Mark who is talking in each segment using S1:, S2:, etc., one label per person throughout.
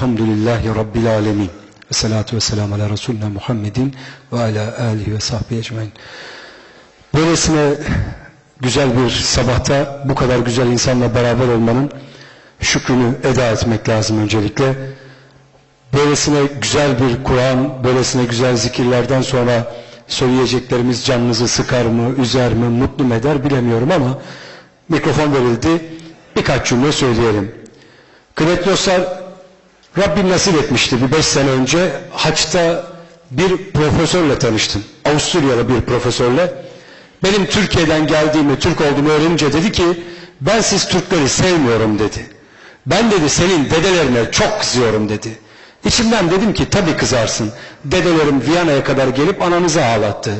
S1: Elhamdülillahi Rabbil Alemin. Ve salatu ve selamu ala Resulüne Muhammedin ve ala alihi ve sahbihi ecmain. Böylesine güzel bir sabahta bu kadar güzel insanla beraber olmanın şükrünü eda etmek lazım öncelikle. Böylesine güzel bir Kur'an, böylesine güzel zikirlerden sonra söyleyeceklerimiz canınızı sıkar mı, üzer mi, mutlu mu eder bilemiyorum ama mikrofon verildi. Birkaç cümle söyleyelim. Kıymetli dostlar, Rabbim nasip etmişti bir beş sene önce haçta bir profesörle tanıştım. Avusturyalı bir profesörle. Benim Türkiye'den geldiğimi, Türk olduğumu öğrenince dedi ki ben siz Türkleri sevmiyorum dedi. Ben dedi senin dedelerine çok kızıyorum dedi. İçimden dedim ki tabii kızarsın. Dedelerim Viyana'ya kadar gelip ananızı ağlattı.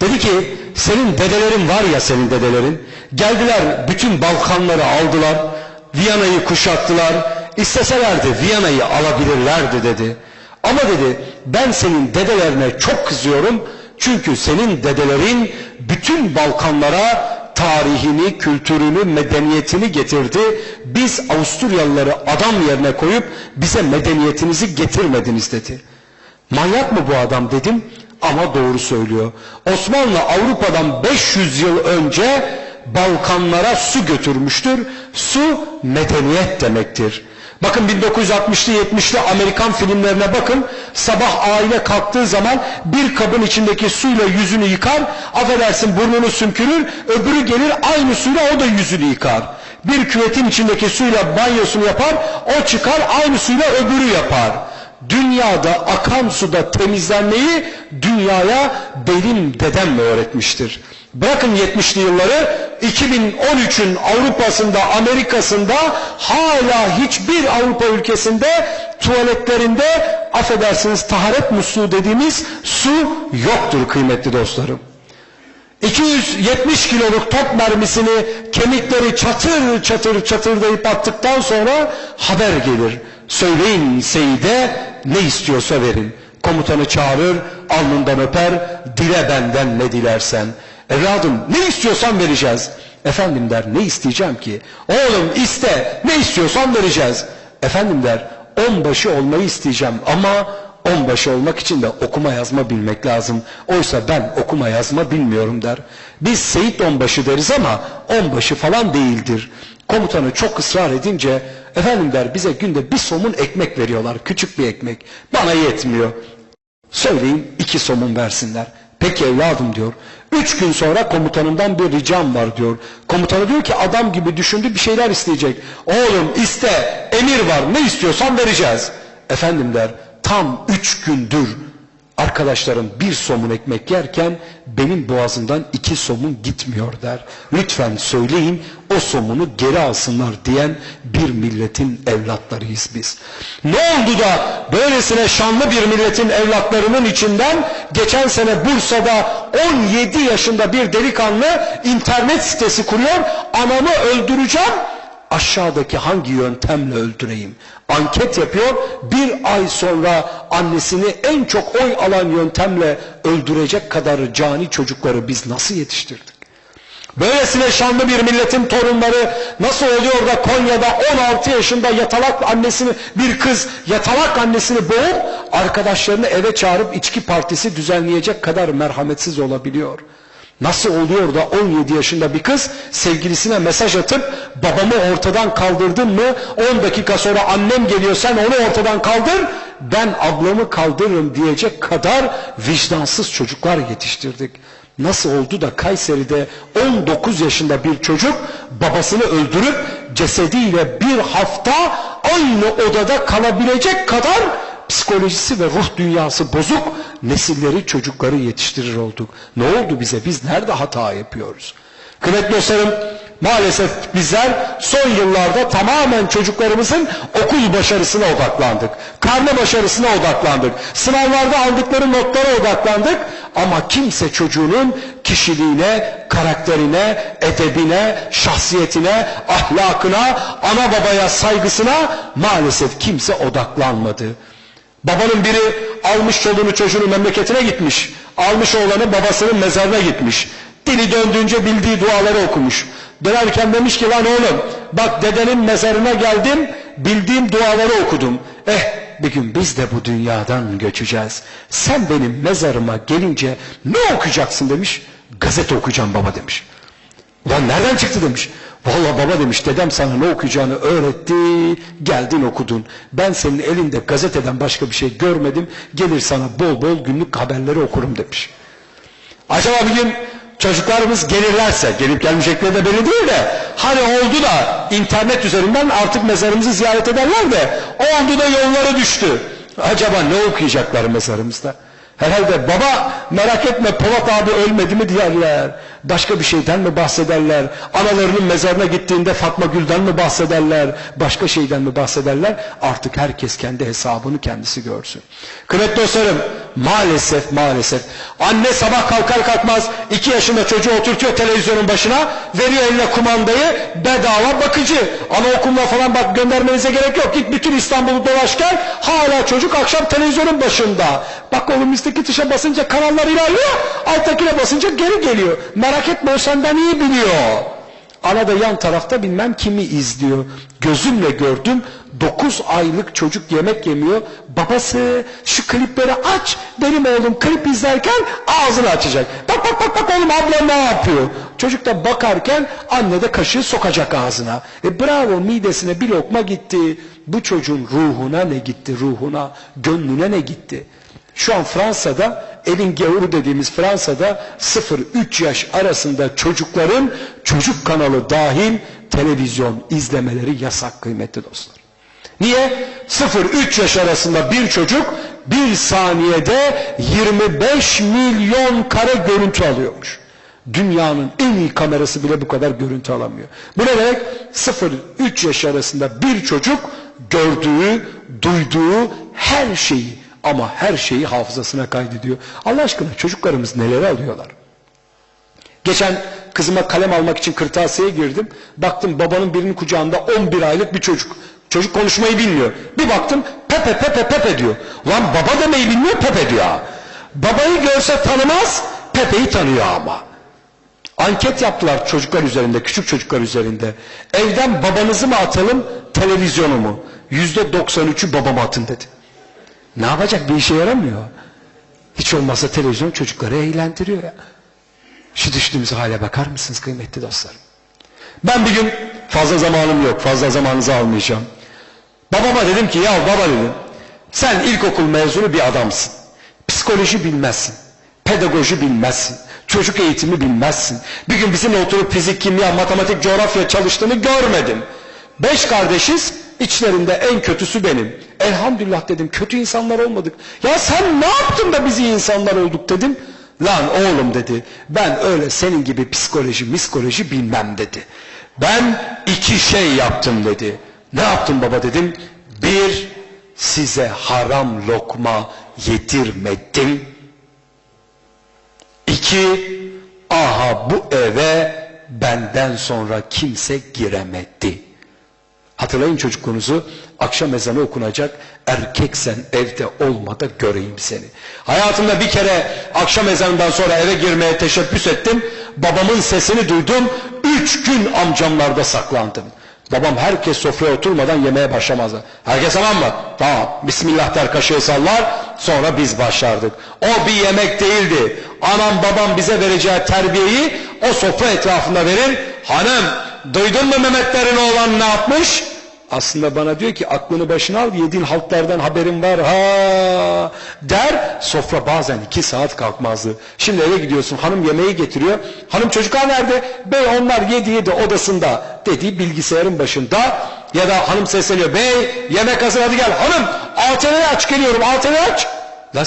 S1: Dedi ki senin dedelerin var ya senin dedelerin. Geldiler bütün Balkanları aldılar. Viyana'yı kuşattılar. İsteselerdi Viyana'yı alabilirlerdi dedi. Ama dedi ben senin dedelerine çok kızıyorum. Çünkü senin dedelerin bütün Balkanlara tarihini, kültürünü, medeniyetini getirdi. Biz Avusturyalıları adam yerine koyup bize medeniyetinizi getirmediniz dedi. Manyak mı bu adam dedim ama doğru söylüyor. Osmanlı Avrupa'dan 500 yıl önce Balkanlara su götürmüştür. Su medeniyet demektir. Bakın 1960'lı 70'li Amerikan filmlerine bakın. Sabah aile kalktığı zaman bir kabın içindeki suyla yüzünü yıkar. Affedersin burnunu sümkürür. Öbürü gelir aynı suyla o da yüzünü yıkar. Bir küvetin içindeki suyla banyosunu yapar. O çıkar aynı suyla öbürü yapar. Dünyada akan suda temizlenmeyi dünyaya benim dedem öğretmiştir. Bırakın 70'li yılları 2013'ün Avrupa'sında, Amerika'sında hala hiçbir Avrupa ülkesinde tuvaletlerinde affedersiniz taharet musluğu dediğimiz su yoktur kıymetli dostlarım. 270 kiloluk top mermisini kemikleri çatır çatır çatırdayıp attıktan sonra haber gelir. Söyleyin Seyit'e ne istiyorsa verin. Komutanı çağırır, alnından öper, dile benden ne dilersen. Evladım ne istiyorsan vereceğiz. Efendim der ne isteyeceğim ki? Oğlum iste ne istiyorsan vereceğiz. Efendim der onbaşı olmayı isteyeceğim ama onbaşı olmak için de okuma yazma bilmek lazım. Oysa ben okuma yazma bilmiyorum der. Biz Seyit onbaşı deriz ama onbaşı falan değildir. Komutanı çok ısrar edince efendim der bize günde bir somun ekmek veriyorlar. Küçük bir ekmek. Bana yetmiyor. Söyleyin iki somun versinler. Peki evladım diyor. Üç gün sonra komutanından bir ricam var diyor. Komutanı diyor ki adam gibi düşündü bir şeyler isteyecek. Oğlum iste emir var ne istiyorsan vereceğiz. Efendim der tam üç gündür arkadaşlarım bir somun ekmek yerken benim boğazımdan iki somun gitmiyor der. Lütfen söyleyin o somunu geri alsınlar diyen bir milletin evlatlarıyız biz. Ne oldu da böylesine şanlı bir milletin evlatlarının içinden geçen sene Bursa'da 17 yaşında bir delikanlı internet sitesi kuruyor. Anamı öldüreceğim aşağıdaki hangi yöntemle öldüreyim? Anket yapıyor. Bir ay sonra annesini en çok oy alan yöntemle öldürecek kadar cani çocukları biz nasıl yetiştirdik? Böylesine şanlı bir milletin torunları nasıl oluyor da Konya'da 16 yaşında yatalak annesini bir kız yatalak annesini boğup arkadaşlarını eve çağırıp içki partisi düzenleyecek kadar merhametsiz olabiliyor? Nasıl oluyor da 17 yaşında bir kız sevgilisine mesaj atıp babamı ortadan kaldırdın mı 10 dakika sonra annem geliyor sen onu ortadan kaldır ben ablamı kaldırırım diyecek kadar vicdansız çocuklar yetiştirdik. Nasıl oldu da Kayseri'de 19 yaşında bir çocuk babasını öldürüp cesediyle bir hafta aynı odada kalabilecek kadar psikolojisi ve ruh dünyası bozuk nesilleri çocukları yetiştirir olduk. Ne oldu bize? Biz nerede hata yapıyoruz? Kıymetli dostlarım maalesef bizler son yıllarda tamamen çocuklarımızın okul başarısına odaklandık. Karne başarısına odaklandık. Sınavlarda aldıkları notlara odaklandık. Ama kimse çocuğunun kişiliğine, karakterine, edebine, şahsiyetine, ahlakına, ana babaya saygısına maalesef kimse odaklanmadı. Babanın biri almış çoluğunu çocuğunu memleketine gitmiş. Almış oğlanı babasının mezarına gitmiş. Dili döndüğünce bildiği duaları okumuş. Dönerken demiş ki lan oğlum bak dedenin mezarına geldim bildiğim duaları okudum. Eh bir gün biz de bu dünyadan göçeceğiz. Sen benim mezarıma gelince ne okuyacaksın demiş. Gazete okuyacağım baba demiş. Ulan nereden çıktı demiş. Vallahi baba demiş dedem sana ne okuyacağını öğretti. Geldin okudun. Ben senin elinde gazeteden başka bir şey görmedim. Gelir sana bol bol günlük haberleri okurum demiş. Acaba bir gün çocuklarımız gelirlerse, gelip gelmeyecekleri de belli değil de, hani oldu da internet üzerinden artık mezarımızı ziyaret ederler de, oldu da yolları düştü. Acaba ne okuyacaklar mezarımızda? Herhalde baba merak etme Polat abi ölmedi mi diyorlar. Başka bir şeyden mi bahsederler? Analarının mezarına gittiğinde Fatma Gül'den mi bahsederler? Başka şeyden mi bahsederler? Artık herkes kendi hesabını kendisi görsün. Kıymetli dostlarım maalesef maalesef anne sabah kalkar kalkmaz iki yaşında çocuğu oturtuyor televizyonun başına veriyor eline kumandayı bedava bakıcı. Anaokuluna falan bak göndermenize gerek yok. Git bütün İstanbul'u dolaş gel hala çocuk akşam televizyonun başında. Bak oğlum üstteki tuşa basınca kanallar ilerliyor alttakine basınca geri geliyor. Merak etme o senden iyi biliyor. Ana da yan tarafta bilmem kimi izliyor. Gözümle gördüm 9 aylık çocuk yemek yemiyor. Babası şu klipleri aç benim oğlum klip izlerken ağzını açacak. Bak bak bak bak oğlum abla ne yapıyor? Çocuk da bakarken anne de kaşığı sokacak ağzına. E bravo midesine bir lokma gitti. Bu çocuğun ruhuna ne gitti ruhuna gönlüne ne gitti? Şu an Fransa'da elin gavuru dediğimiz Fransa'da 0-3 yaş arasında çocukların çocuk kanalı dahil televizyon izlemeleri yasak kıymetli dostlar. Niye? 0-3 yaş arasında bir çocuk bir saniyede 25 milyon kare görüntü alıyormuş. Dünyanın en iyi kamerası bile bu kadar görüntü alamıyor. Bu ne demek? 0-3 yaş arasında bir çocuk gördüğü, duyduğu her şeyi ama her şeyi hafızasına kaydediyor. Allah aşkına çocuklarımız neleri alıyorlar? Geçen kızıma kalem almak için kırtasiyeye girdim. Baktım babanın birinin kucağında 11 aylık bir çocuk. Çocuk konuşmayı bilmiyor. Bir baktım Pepe Pepe Pepe diyor. Lan baba demeyi bilmiyor Pepe diyor. Babayı görse tanımaz Pepe'yi tanıyor ama. Anket yaptılar çocuklar üzerinde, küçük çocuklar üzerinde. Evden babanızı mı atalım, televizyonu mu? Yüzde 93'ü babama atın dedi. Ne yapacak bir işe yaramıyor. Hiç olmazsa televizyon çocukları eğlendiriyor ya. Şu düştüğümüz hale bakar mısınız kıymetli dostlarım? Ben bir gün fazla zamanım yok, fazla zamanınızı almayacağım. Babama dedim ki ya baba dedim, sen ilkokul mezunu bir adamsın. Psikoloji bilmezsin, pedagoji bilmezsin, çocuk eğitimi bilmezsin. Bir gün bizimle oturup fizik, kimya, matematik, coğrafya çalıştığını görmedim. Beş kardeşiz, içlerinde en kötüsü benim. Elhamdülillah dedim, kötü insanlar olmadık. Ya sen ne yaptın da biz iyi insanlar olduk dedim. Lan oğlum dedi, ben öyle senin gibi psikoloji, miskoloji bilmem dedi. Ben iki şey yaptım dedi. Ne yaptım baba dedim. Bir, size haram lokma yedirmedim. İki, aha bu eve benden sonra kimse giremedi. Hatırlayın çocukluğunuzu akşam ezanı okunacak erkeksen evde olma da göreyim seni. Hayatımda bir kere akşam ezanından sonra eve girmeye teşebbüs ettim. Babamın sesini duydum. Üç gün amcamlarda saklandım. Babam herkes sofraya oturmadan yemeye başlamazdı. Herkes tamam mı? Tamam. Bismillah der kaşığı sallar. Sonra biz başlardık. O bir yemek değildi. Anam babam bize vereceği terbiyeyi o sofra etrafında verir. Hanım duydun mu Mehmetlerin oğlan ne yapmış? Aslında bana diyor ki aklını başına al yediğin haltlardan haberin var ha der sofra bazen iki saat kalkmazdı. Şimdi eve gidiyorsun hanım yemeği getiriyor. Hanım çocuklar nerede? Bey onlar yedi yedi odasında dediği bilgisayarın başında ya da hanım sesleniyor. Bey yemek hazır hadi gel hanım ATV'yi aç geliyorum ATV'yi aç. La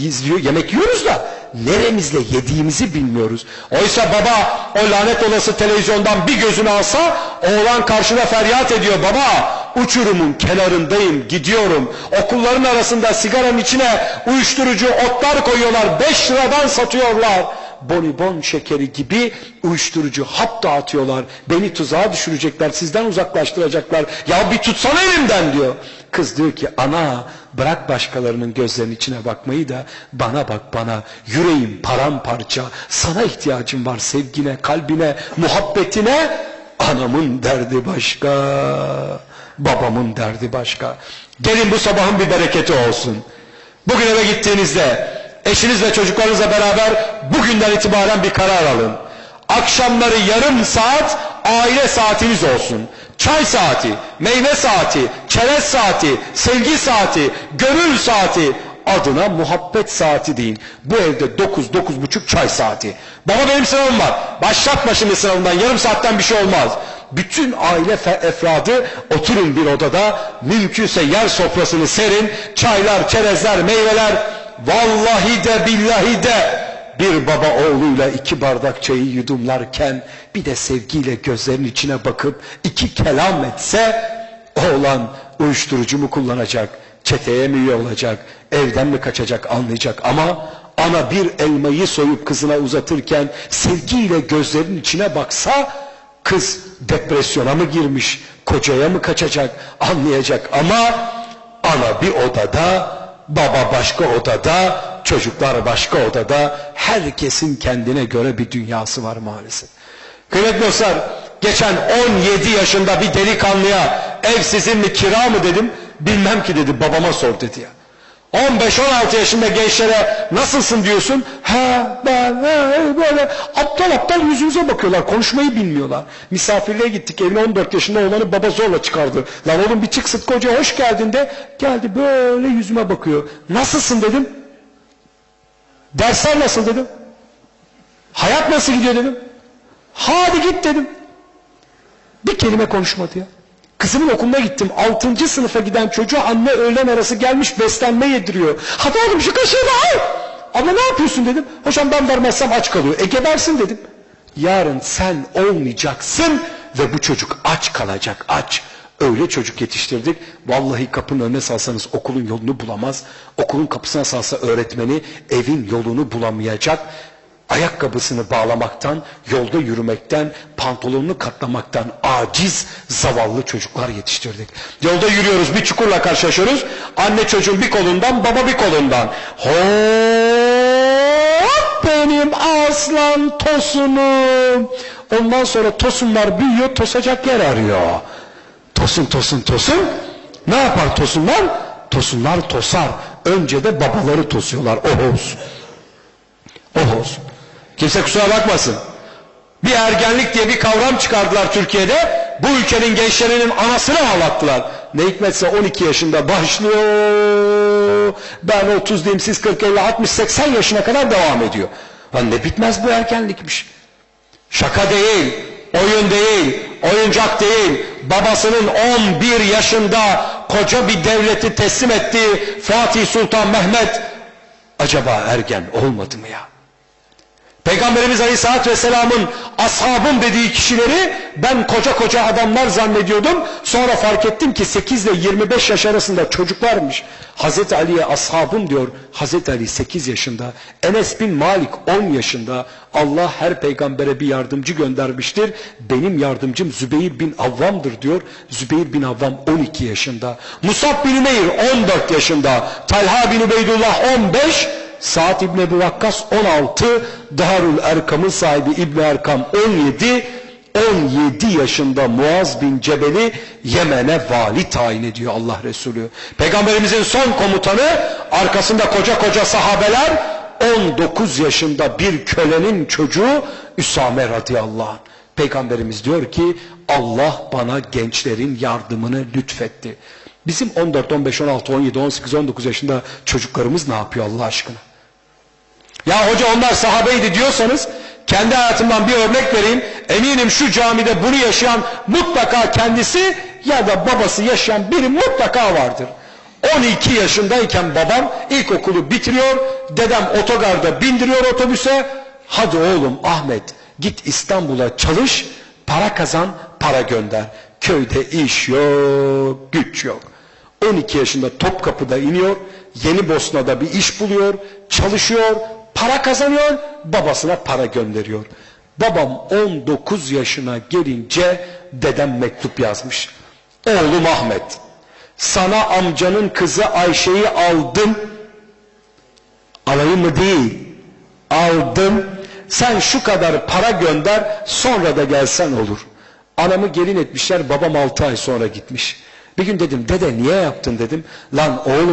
S1: izliyor yemek yiyoruz da neremizle yediğimizi bilmiyoruz. Oysa baba o lanet olası televizyondan bir gözünü alsa oğlan karşıda feryat ediyor. Baba uçurumun kenarındayım gidiyorum. Okulların arasında sigaranın içine uyuşturucu otlar koyuyorlar. Beş liradan satıyorlar. Bonibon şekeri gibi uyuşturucu hap dağıtıyorlar. Beni tuzağa düşürecekler, sizden uzaklaştıracaklar. Ya bir tutsana elimden diyor. Kız diyor ki ana bırak başkalarının gözlerinin içine bakmayı da bana bak bana. Yüreğim paramparça. Sana ihtiyacım var sevgine, kalbine, muhabbetine. Anamın derdi başka. Babamın derdi başka. Gelin bu sabahın bir bereketi olsun. Bugün eve gittiğinizde eşinizle çocuklarınızla beraber bugünden itibaren bir karar alın. Akşamları yarım saat aile saatiniz olsun. Çay saati, meyve saati, çerez saati, sevgi saati, gönül saati adına muhabbet saati deyin. Bu evde 9 dokuz buçuk çay saati. Baba benim sınavım var. Başlatma şimdi sınavından yarım saatten bir şey olmaz. Bütün aile efradı oturun bir odada mümkünse yer sofrasını serin çaylar, çerezler, meyveler vallahi de billahi de bir baba oğluyla iki bardak çayı yudumlarken bir de sevgiyle gözlerinin içine bakıp iki kelam etse oğlan uyuşturucu mu kullanacak, çeteye mi üye olacak, evden mi kaçacak anlayacak. Ama ana bir elmayı soyup kızına uzatırken sevgiyle gözlerinin içine baksa kız depresyona mı girmiş, kocaya mı kaçacak anlayacak. Ama ana bir odada, baba başka odada, çocuklar başka odada, herkesin kendine göre bir dünyası var maalesef. Kıymetli dostlar, geçen 17 yaşında bir delikanlıya ev sizin mi kira mı dedim, bilmem ki dedi, babama sor dedi ya. 15-16 yaşında gençlere nasılsın diyorsun. Ha ben he, böyle aptal aptal yüzümüze bakıyorlar. Konuşmayı bilmiyorlar. Misafirliğe gittik evine 14 yaşında olanı baba zorla çıkardı. Lan oğlum bir çık Sıtkı Hoca hoş geldin de geldi böyle yüzüme bakıyor. Nasılsın dedim. Dersler nasıl dedim. Hayat nasıl gidiyor dedim. Hadi git dedim. Bir kelime konuşmadı ya. Kızımın okuluna gittim. Altıncı sınıfa giden çocuğa anne öğlen arası gelmiş beslenme yediriyor. Hadi oğlum şu kaşığı da al. Abla ne yapıyorsun dedim. Hocam ben vermezsem aç kalıyor. E gebersin dedim. Yarın sen olmayacaksın ve bu çocuk aç kalacak aç. Öyle çocuk yetiştirdik. Vallahi kapının önüne salsanız okulun yolunu bulamaz. Okulun kapısına salsa öğretmeni evin yolunu bulamayacak ayakkabısını bağlamaktan, yolda yürümekten, pantolonunu katlamaktan aciz zavallı çocuklar yetiştirdik. Yolda yürüyoruz bir çukurla karşılaşıyoruz. Anne çocuğun bir kolundan, baba bir kolundan. Hop benim aslan tosunum. Ondan sonra tosunlar büyüyor, tosacak yer arıyor. Tosun tosun tosun. Ne yapar tosunlar? Tosunlar tosar. Önce de babaları tosuyorlar. Oh olsun. Oh olsun. Kimse kusura bakmasın. Bir ergenlik diye bir kavram çıkardılar Türkiye'de. Bu ülkenin gençlerinin anasını ağlattılar. Ne hikmetse 12 yaşında başlıyor. Ben 30 diyeyim siz 40, 50, 60, 80 yaşına kadar devam ediyor. Lan ne bitmez bu ergenlikmiş. Şaka değil, oyun değil, oyuncak değil. Babasının 11 yaşında koca bir devleti teslim ettiği Fatih Sultan Mehmet acaba ergen olmadı mı ya? Peygamberimiz Aleyhisselatü Vesselam'ın ashabım dediği kişileri ben koca koca adamlar zannediyordum. Sonra fark ettim ki 8 ile 25 yaş arasında çocuklarmış. Hazreti Ali'ye ashabım diyor. Hazreti Ali 8 yaşında. Enes bin Malik 10 yaşında. Allah her peygambere bir yardımcı göndermiştir. Benim yardımcım Zübeyir bin Avvam'dır diyor. Zübeyir bin Avvam 12 yaşında. Musab bin Ümeyr 14 yaşında. Talha bin Ubeydullah 15 Sa'd İbni Ebu Vakkas 16, Darul Erkam'ın sahibi İbni Erkam 17, 17 yaşında Muaz bin Cebel'i Yemen'e vali tayin ediyor Allah Resulü. Peygamberimizin son komutanı arkasında koca koca sahabeler 19 yaşında bir kölenin çocuğu Üsame radıyallahu anh. Peygamberimiz diyor ki Allah bana gençlerin yardımını lütfetti. Bizim 14, 15, 16, 17, 18, 19 yaşında çocuklarımız ne yapıyor Allah aşkına? Ya hoca onlar sahabeydi diyorsanız kendi hayatımdan bir örnek vereyim. Eminim şu camide bunu yaşayan mutlaka kendisi ya da babası yaşayan biri mutlaka vardır. 12 yaşındayken babam ilkokulu bitiriyor. Dedem otogarda bindiriyor otobüse. Hadi oğlum Ahmet git İstanbul'a çalış, para kazan, para gönder. Köyde iş yok, güç yok. 12 yaşında Topkapı'da iniyor, Yeni Bosna'da bir iş buluyor, çalışıyor, para kazanıyor, babasına para gönderiyor. Babam 19 yaşına gelince dedem mektup yazmış. Oğlum Ahmet, sana amcanın kızı Ayşe'yi aldım, alayım mı değil, aldım, sen şu kadar para gönder, sonra da gelsen olur. Anamı gelin etmişler, babam 6 ay sonra gitmiş. Bir gün dedim dede niye yaptın dedim. Lan oğlum